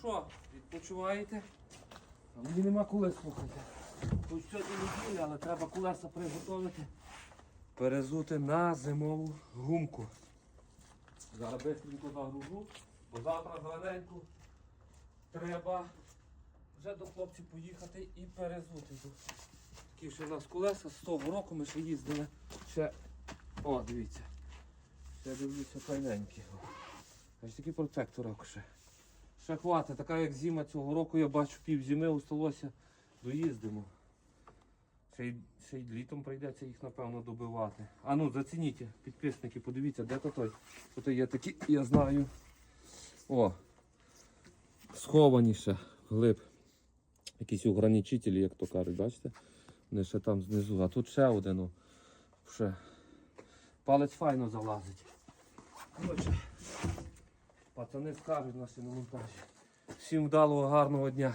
що, відпочиваєте? А мені нема колес слухайте. Хоч сьогодні неділя, але треба колеса приготувати. Перезути на зимову гумку. Зараз бистренько загружу, бо завтра зраненько треба вже до хлопців поїхати і перезути. Такі ще у нас колеса з того року ми ще їздили. Ще. О, дивіться. Ще дивлюся файненькі. Ось такий протекторок ще. Ще хватить, така як зима цього року, я бачу пів зими осталося, доїздимо. Ще й, ще й літом прийдеться їх, напевно, добивати. А ну, зацініть, підписники, подивіться, де то той. Тут є такі, я знаю. О! Сховані ще глиб. Якісь ограничителі, як то кажуть, бачите? Вони ще там знизу. А тут ще один. Ще. Палець файно залазить. Коротше, пацани скажуть на сіномонтажі. Всім вдалого, гарного дня.